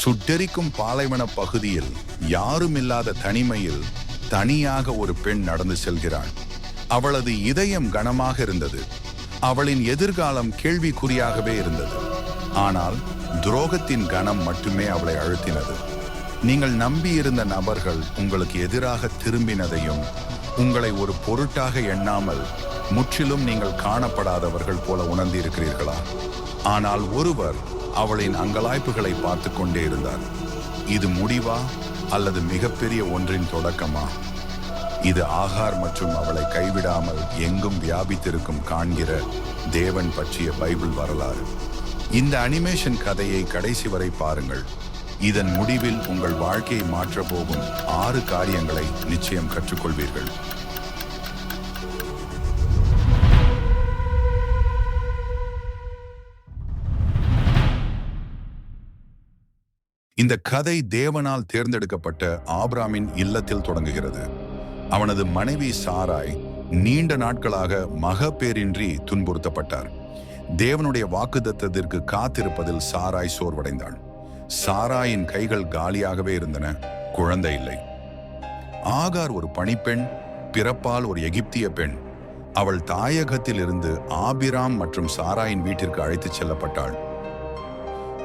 சுட்டெரிக்கும் பாலைவன பகுதியில் யாருமில்லாத தனிமையில் தனியாக ஒரு பெண் நடந்து செல்கிறாள். அவளது இதயம் கனமாக இருந்தது. அவளின் எதிர்காலம் கேள்விக்குறியாகவே இருந்தது. ஆனால் துரோகத்தின் கனம் மட்டுமே அவளை அழுத்தினது. நீங்கள் நம்பியிருந்த நபர்கள் உங்களுக்கு எதிராக திரும்பினதையும் உங்களை ஒரு பொருட்டாக எண்ணாமல் முற்றிலும் நீங்கள் காணப்படாதவர்கள் போல உணர்ந்திருக்கிறீர்களா? ஆனால் ஒருவர் அவளின் அங்கலாய்ப்புகளை பார்த்து கொண்டே இருந்தார். இது முடிவா அல்லது மிகப்பெரிய ஒன்றின் தொடக்கமா? இது ஆகார் மற்றும் அவளை கைவிடாமல் எங்கும் வியாபித்திருக்கும் காண்கிற தேவன் பற்றிய பைபிள் வரலாறு. இந்த அனிமேஷன் கதையை கடைசி வரை பாருங்கள். இதன் முடிவில் உங்கள் வாழ்க்கையை மாற்றப் போகும் ஆறு காரியங்களை நிச்சயம் கற்றுக்கொள்வீர்கள். இந்த கதை தேவனால் தேர்ந்தெடுக்கப்பட்ட ஆப்ராமின் இல்லத்தில் தொடங்குகிறது. அவனது மனைவி சாராய் நீண்ட நாட்களாக மகப்பேரின்றி துன்புறுத்தப்பட்டார். தேவனுடைய வாக்குத்தத்தத்திற்கு காத்திருப்பதில் சாராய் சோர்வடைந்தாள். சாராயின் கைகள் காலியாகவே இருந்தன. குழந்தை இல்லை. ஆகார் ஒரு பணிப்பெண் பிறப்பால் ஒரு எகிப்திய பெண். அவள் தாயகத்தில் இருந்து ஆபிராம் மற்றும் சாராயின் வீட்டிற்கு அழைத்துச் செல்லப்பட்டாள்.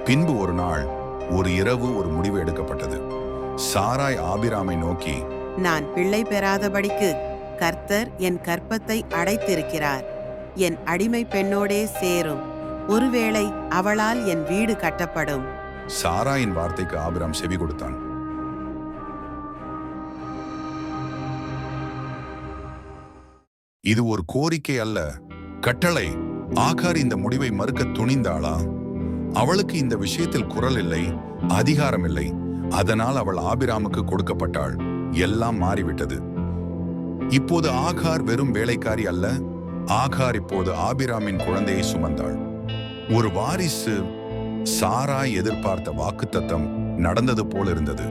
பின்பு ஒரு நாள் ஒரு இரவு ஒரு முடிவு எடுக்கப்பட்டது. சாராய் ஆபிராமை நோக்கி நான் பிள்ளை பெறாதபடிக்கு கர்த்தர் என் கற்பத்தை அடைத்திருக்கிறார். என் அடிமை பெண்ணோடே சேரும். ஒருவேளை அவளால் என் வீடு கட்டப்படும். சாராயின் வார்த்தைக்கு ஆபிராம் செவி கொடுத்தான். இது ஒரு கோரிக்கை அல்ல. கட்டளை. ஆகார் இந்த முடிவை மறுக்க துணிந்தாளா? அவளுக்கு இந்த விஷயத்தில் குரல் இல்லை அதிகாரம் இல்லை. அதனால் அவள் ஆபிராமுக்கு கொடுக்கப்பட்டாள். எல்லாம் மாறிவிட்டது. இப்போது ஆகார் வெறும் வேலைக்காரி அல்ல. ஆகார் இப்போது ஆபிராமின் குழந்தையை சுமந்தாள். ஒரு வாரிசு சாராய் எதிர்பார்த்த வாக்குத்தத்தம் நடந்தது போல் இருந்தது.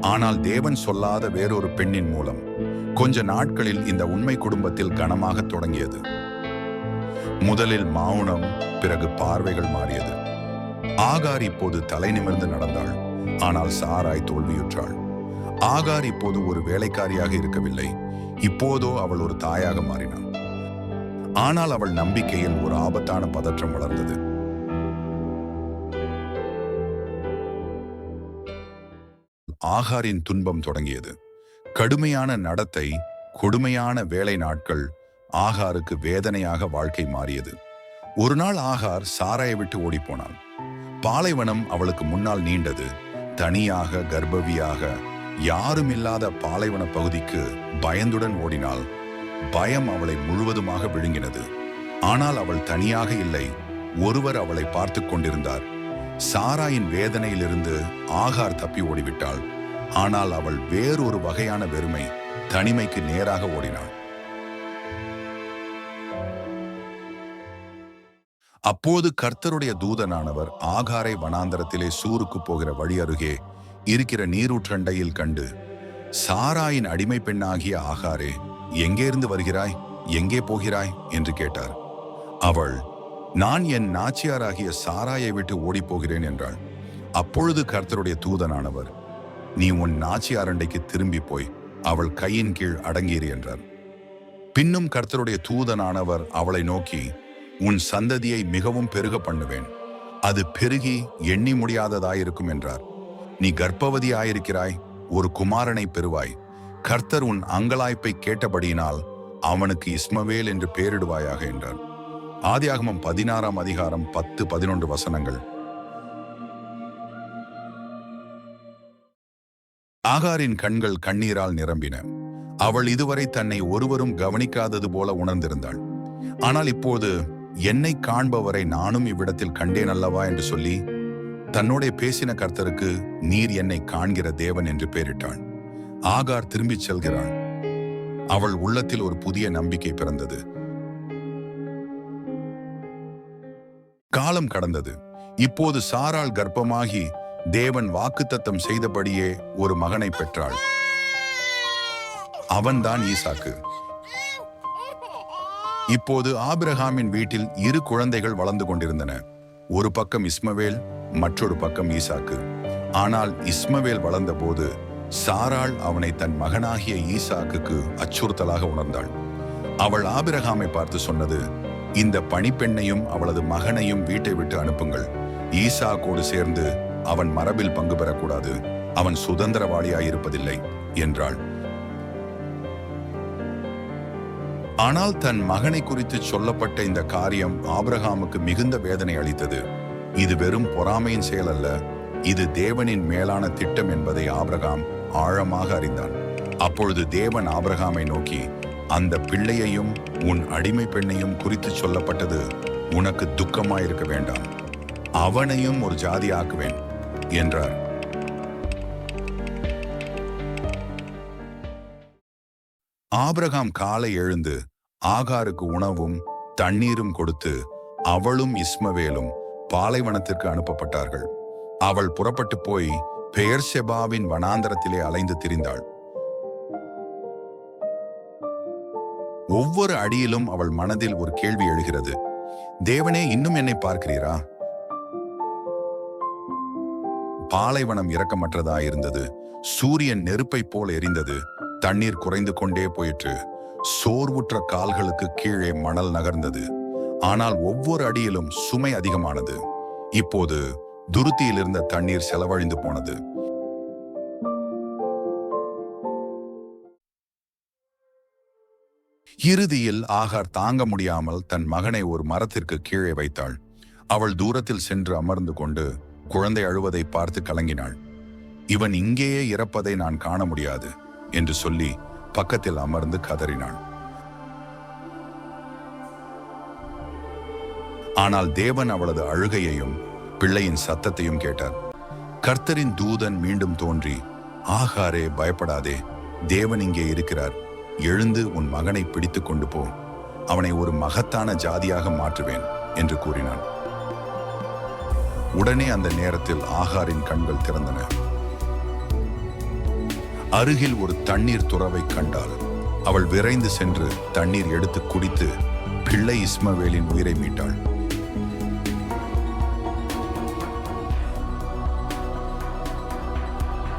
ஆனால் தேவன் சொல்லாத வேறொரு பெண்ணின் மூலம் கொஞ்ச நாட்களில் இந்த உண்மை குடும்பத்தில் கனமாக தொடங்கியது. முதலில் மௌனம் பிறகு பார்வைகள் மாறியது. ஆகார் இப்போது தலை நிமிர்ந்து நடந்தாள். ஆனால் சாராய் தோல்வியுற்றாள். ஆகார் இப்போது ஒரு வேலைக்காரியாக இருக்கவில்லை. இப்போதோ அவள் ஒரு தாயாக மாறினாள். ஆனால் அவள் நம்பிக்கையில் ஒரு ஆபத்தான பதற்றம் வளர்ந்தது. ஆகாரின் துன்பம் தொடங்கியது. கடுமையான நடத்தை கொடுமையான வேலை நாட்கள் ஆகாருக்கு வேதனையாக வாழ்க்கை மாறியது. ஒரு நாள் ஆகார் சாராயை விட்டு ஓடிப்போனாள் பாலைவனம் அவளுக்கு முன்னால் நீண்டது. தனியாக கர்ப்பவியாக யாரும் இல்லாத பாலைவன பகுதிக்கு பயந்துடன் ஓடினாள். பயம் அவளை முழுவதுமாக விழுங்கினது. ஆனால் அவள் தனியாக இல்லை. ஒருவர் அவளை பார்த்து கொண்டிருந்தார். சாராயின் வேதனையிலிருந்து ஆகார் தப்பி ஓடிவிட்டாள். ஆனால் அவள் வேறொரு வகையான வெறுமை தனிமைக்கு நேராக ஓடினாள். அப்போது கர்த்தருடைய தூதனானவர் ஆகாரை வனாந்தரத்திலே சூருக்கு போகிற வழி அருகே இருக்கிற நீரூற்றண்டையில் கண்டு சாராயின் அடிமை பெண்ணாகிய ஆகாரே எங்கே இருந்து வருகிறாய்? எங்கே போகிறாய்? என்று கேட்டார். அவள் நான் என் நாச்சியாராகிய சாராயை விட்டு ஓடிப் போகிறேன் என்றாள். அப்பொழுது கர்த்தருடைய தூதனானவர் நீ உன் நாச்சியாரண்டைக்கு திரும்பி போய் அவள் கையின் கீழ் அடங்கீர் என்றார். பின்னும் கர்த்தருடைய தூதனானவர் அவளை நோக்கி உன் சந்ததியை மிகவும் பெருக பண்ணுவேன். அது பெருகி எண்ணி முடியாததாயிருக்கும் என்றார். நீ கர்ப்பவதியாயிருக்கிறாய் ஒரு குமாரனை பெறுவாய். கர்த்தர் உன் அங்கலாய்ப்பை கேட்டபடியினால் அவனுக்கு இஸ்மவேல் என்று பெயரிடுவாயாக என்றார் ஆதியாகமம் பதினாறாம் அதிகாரம் பத்து பதினொன்று வசனங்கள். ஆகாரின் கண்கள் கண்ணீரால் நிரம்பின. அவள் இதுவரை தன்னை ஒருவரும் கவனிக்காதது போல உணர்ந்திருந்தாள். ஆனால் இப்போது என்னை காண்பவரை நானும் இவ்விடத்தில் கண்டேன் அல்லவா என்று சொல்லி தன்னோட பேசின கர்த்தருக்கு நீர் என்னை காண்கிற தேவன் என்று பெயரிட்டாள் ஆகார் திரும்பிச் செல்கிறாள் அவள் உள்ளத்தில் ஒரு புதிய நம்பிக்கை பிறந்தது. காலம் கடந்தது. இப்போது சாரால் கர்ப்பமாகி தேவன் வாக்குத்தத்தம் செய்தபடியே ஒரு மகனை பெற்றாள். அவன்தான் ஈசாக்கு. இப்போது ஆபிரகாமின் வீட்டில் இரு குழந்தைகள் வளர்ந்து கொண்டிருந்தன. ஒரு பக்கம் இஸ்மவேல் மற்றொரு பக்கம் ஈசாக்கு. ஆனால் இஸ்மவேல் வளர்ந்தபோது சாராள் அவனை தன் மகனாகிய ஈசாக்குக்கு அச்சுறுத்தலாக உணர்ந்தாள். அவள் ஆபிரகாமை பார்த்து சொன்னது இந்த பணிப்பெண்ணையும் அவளது மகனையும் வீட்டை விட்டு அனுப்புங்கள். ஈசாக்கோடு சேர்ந்து அவன் மரபில் பங்கு பெறக்கூடாது. அவன் சுதந்திரவாளியாயிருப்பதில்லை என்றாள். ஆனால் தன் மகனை குறித்து சொல்லப்பட்ட இந்த காரியம் ஆபிரகாமுக்கு மிகுந்த வேதனை அளித்தது. இது வெறும் பொறாமையின் செயல் அல்ல இது தேவனின் மேலான திட்டம் என்பதை ஆபிரகாம் ஆழமாக அறிந்தான். அப்பொழுது தேவன் ஆபிரகாமை நோக்கி அந்த பிள்ளையையும் உன் அடிமை பெண்ணையும் குறித்து சொல்லப்பட்டது உனக்கு துக்கமாயிருக்க வேண்டாம். அவனையும் ஒரு ஜாதி ஆக்குவேன் என்றார். ஆபிரகாம் காலை எழுந்து ஆகாருக்கு உணவும் தண்ணீரும் கொடுத்து அவளும் இஸ்மவேலும் பாலைவனத்திற்கு அனுப்பப்பட்டார்கள். அவள் புறப்பட்டு போய் பெயர்ஷெபாவின் வனாந்தரத்திலே அலைந்து திரிந்தாள். ஒவ்வொரு அடியிலும் அவள் மனதில் ஒரு கேள்வி எழுகிறது. தேவனே இன்னும் என்னை பார்க்கிறீரா? பாலைவனம் இரக்கமற்றதாயிருந்தது. சூரியன் நெருப்பை போல் எரிந்தது. தண்ணீர் குறைந்து கொண்டே போயிற்று. சோர்வுற்ற கால்களுக்கு கீழே மணல் நகர்ந்தது. ஆனால் ஒவ்வொரு அடியிலும் சுமை அதிகமானது. இப்போது துருத்தியில் இருந்த தண்ணீர் செலவழிந்து போனது. இறுதியில் ஆகார் தாங்க முடியாமல் தன் மகனை ஒரு மரத்திற்கு கீழே வைத்தாள். அவள் தூரத்தில் சென்று அமர்ந்து கொண்டு குழந்தை அழுவதை பார்த்து கலங்கினாள். இவன் இங்கேயே இறப்பதை நான் காண முடியாது. என்று சொல்லி பக்கத்தில் அமர்ந்து கதறினாள். ஆனால் தேவன் அவளது அழுகையையும் பிள்ளையின் சத்தத்தையும் கேட்டார். கர்த்தரின் தூதன் மீண்டும் தோன்றி ஆகாரே பயப்படாதே தேவன் இங்கே இருக்கிறார். எழுந்து உன் மகனை பிடித்துக் கொண்டு போ. அவனை ஒரு மகத்தான ஜாதியாக மாற்றுவேன் என்று கூறினான். உடனே அந்த நேரத்தில் ஆகாரின் கண்கள் திறந்தன. அருகில் ஒரு தண்ணீர் துறவை கண்டாள். அவள் விரைந்து சென்று தண்ணீர் எடுத்து குடித்து பிள்ளை இஸ்மவேலின் உயிரை மீட்டாள்.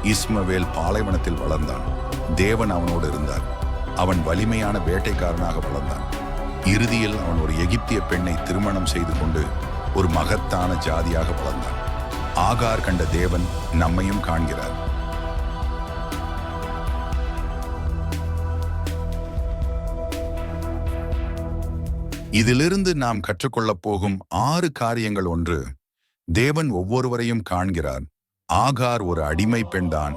இஸ்மவேல் பாலைவனத்தில் வளர்ந்தான். தேவன் அவனோடு இருந்தார். அவன் வலிமையான வேட்டைக்காரனாக வளர்ந்தான். இறுதியில் அவன் ஒரு எகிப்திய பெண்ணை திருமணம் செய்து கொண்டு ஒரு மகத்தான ஜாதியாக வளர்ந்தான். ஆகார் கண்ட தேவன் நம்மையும் காண்கிறார். இதிலிருந்து நாம் கற்றுக்கொள்ளப் போகும் ஆறு காரியங்கள் ஒன்று. தேவன் ஒவ்வொருவரையும் காண்கிறார். ஆகார் ஒரு அடிமை பெண்தான்.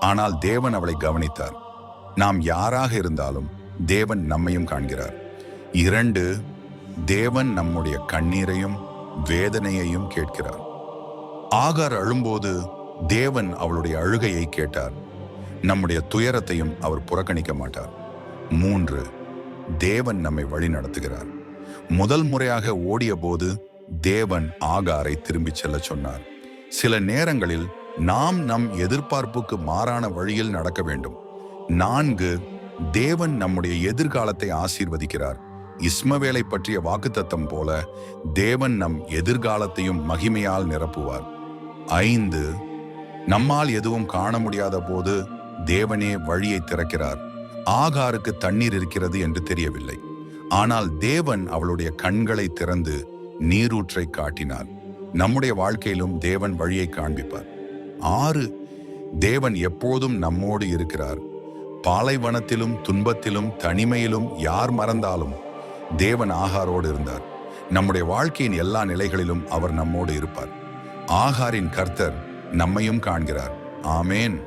ஆனால் தேவன் அவளை கவனித்தார். நாம் யாராக இருந்தாலும் தேவன் நம்மையும் காண்கிறார். இரண்டு தேவன் நம்முடைய கண்ணீரையும் வேதனையையும் கேட்கிறார். ஆகார் அழும்போது தேவன் அவளுடைய அழுகையை கேட்டார். நம்முடைய துயரத்தையும் அவர் புறக்கணிக்க மாட்டார். மூன்று தேவன் நம்மை வழி நடத்துகிறார் முதல் முறையாக ஓடிய போது தேவன் ஆகாரை திரும்பிச் செல்ல சொன்னார். சில நேரங்களில் நாம் நம் எதிர்பார்ப்புக்கு மாறான வழியில் நடக்க வேண்டும். நான்கு தேவன் நம்முடைய எதிர்காலத்தை ஆசீர்வதிக்கிறார். இஸ்மவேலை பற்றிய வாக்குத்தத்தம் போல தேவன் நம் எதிர்காலத்தையும் மகிமையால் நிரப்புவார். ஐந்து நம்மால் எதுவும் காண முடியாத போது தேவனே வழியை திறக்கிறார். ஆகாருக்கு தண்ணீர் இருக்கிறது என்று தெரியவில்லை. ஆனால் தேவன் அவளுடைய கண்களை திறந்து நீரூற்றை காட்டினார். நம்முடைய வாழ்க்கையிலும் தேவன் வழியை காண்பிப்பார். ஆறு தேவன் எப்போதும் நம்மோடு இருக்கிறார். பாலைவனத்திலும் துன்பத்திலும் தனிமையிலும் யார் மறந்தாலும் தேவன் ஆகாரோடு இருந்தார். நம்முடைய வாழ்க்கையின் எல்லா நிலைகளிலும் அவர் நம்மோடு இருப்பார். ஆகாரின் கர்த்தர் நம்மையும் காண்கிறார். ஆமேன்.